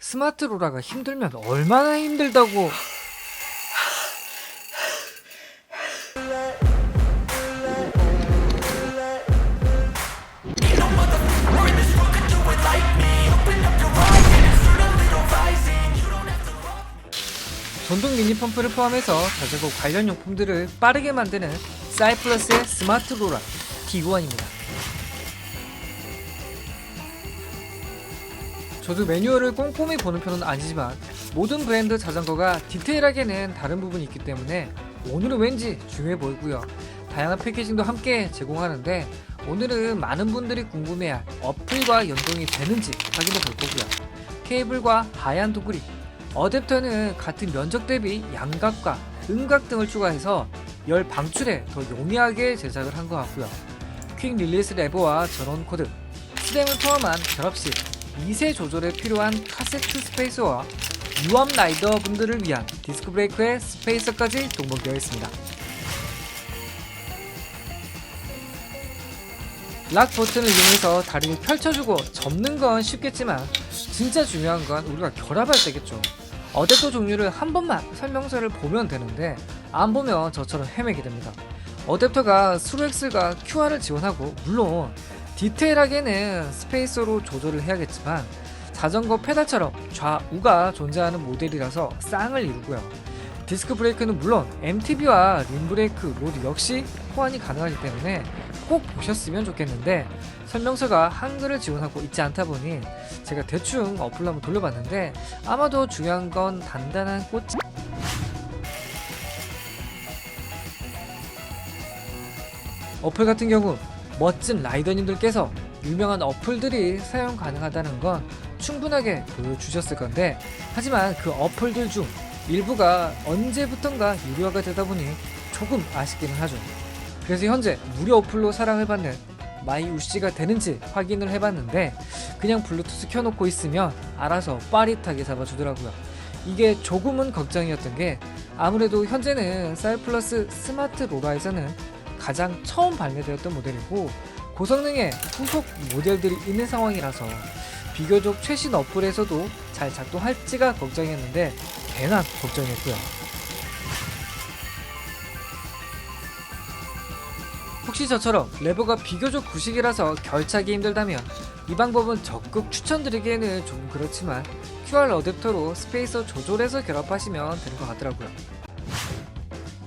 스마트 로라가 힘들면 얼마나 힘들다고. 전동 미니 펌프를 포함해서 자전거 관련 용품들을 빠르게 만드는 사이플러스의 스마트 로라 T1입니다. 저도 매뉴얼을 꼼꼼히 보는 편은 아니지만 모든 브랜드 자전거가 디테일하게는 다른 부분이 있기 때문에 오늘은 왠지 중요해 보이고요. 다양한 패키징도 함께 제공하는데 오늘은 많은 분들이 궁금해할 어플과 연동이 되는지 확인해 볼 거고요. 케이블과 하얀 도구리, 어댑터는 같은 면적 대비 양각과 음각 등을 추가해서 열 방출에 더 용이하게 제작을 한 것 같고요. 퀵 릴리스 레버와 전원 코드, 스램을 포함한 결합식 2세 조절에 필요한 카세트 스페이서와 유암 라이더 분들을 위한 디스크 브레이크의 스페이서까지 동봉되어 있습니다. 락 버튼을 이용해서 다리를 펼쳐주고 접는 건 쉽겠지만 진짜 중요한 건 우리가 결합할 때겠죠. 어댑터 종류를 한 번만 설명서를 보면 되는데 안 보면 저처럼 헤매게 됩니다. 어댑터가 스루엑스가 QR을 지원하고 물론 디테일하게는 스페이서로 조절을 해야겠지만 자전거 페달처럼 좌우가 존재하는 모델이라서 쌍을 이루고요. 디스크 브레이크는 물론 MTB와 림 브레이크 로드 역시 호환이 가능하기 때문에 꼭 보셨으면 좋겠는데 설명서가 한글을 지원하고 있지 않다 보니 제가 대충 어플로 한번 돌려봤는데 아마도 중요한 건 단단한 꽃 어플 같은 경우 멋진 라이더님들께서 유명한 어플들이 사용 가능하다는 건 충분하게 보여주셨을 건데 하지만 그 어플들 중 일부가 언제부턴가 유료화가 되다 보니 조금 아쉽기는 하죠. 그래서 현재 무료 어플로 사랑을 받는 마이 우씨가 되는지 확인을 해봤는데 그냥 블루투스 켜놓고 있으면 알아서 빠릿하게 잡아주더라고요. 이게 조금은 걱정이었던 게 아무래도 현재는 쌀플러스 스마트 로라에서는 가장 처음 발매되었던 모델이고 고성능의 후속 모델들이 있는 상황이라서 비교적 최신 어플에서도 잘 작동할지가 걱정이었는데 괜한 걱정이었고요. 혹시 저처럼 레버가 비교적 구식이라서 결착이 힘들다면 이 방법은 적극 추천드리기에는 좀 그렇지만 QR 어댑터로 스페이서 조절해서 결합하시면 되는 것 같더라고요.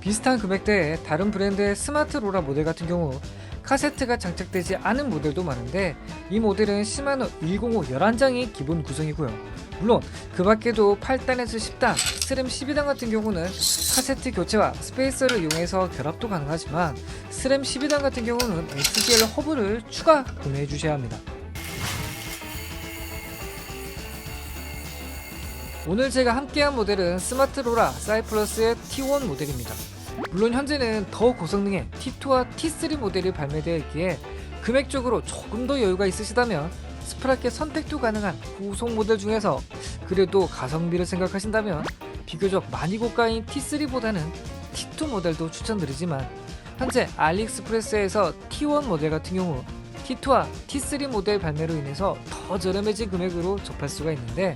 비슷한 금액대의 다른 브랜드의 스마트 로라 모델 같은 경우 카세트가 장착되지 않은 모델도 많은데 이 모델은 시마노 105 11장이 기본 구성이고요. 물론 그 밖에도 8단에서 10단, 스램 12단 같은 경우는 카세트 교체와 스페이서를 이용해서 결합도 가능하지만 스램 12단 같은 경우는 SGL 허브를 추가 구매해 주셔야 합니다. 오늘 제가 함께한 모델은 스마트 로라 사이플러스의 T1 모델입니다. 물론 현재는 더 고성능의 T2와 T3 모델이 발매되어 있기에 금액적으로 조금 더 여유가 있으시다면 스프라켓 선택도 가능한 후속 모델 중에서 그래도 가성비를 생각하신다면 비교적 많이 고가인 T3보다는 T2 모델도 추천드리지만 현재 알리익스프레스에서 T1 모델 같은 경우 T2와 T3 모델 발매로 인해서 더 저렴해진 금액으로 접할 수가 있는데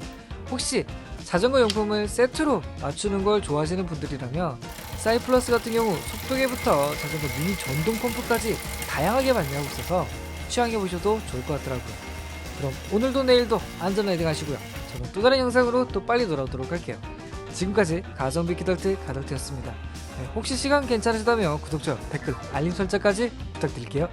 혹시 자전거 용품을 세트로 맞추는 걸 좋아하시는 분들이라면 사이플러스 같은 경우 속도계부터 자전거 미니 전동 펌프까지 다양하게 발매하고 있어서 취향해 보셔도 좋을 것 같더라고요. 그럼 오늘도 내일도 안전 라이딩 하시고요. 저는 또 다른 영상으로 또 빨리 돌아오도록 할게요. 지금까지 가성비 키덜트 가덜트였습니다. 네, 혹시 시간 괜찮으시다면 구독, 좋아요, 댓글, 알림 설정까지 부탁드릴게요.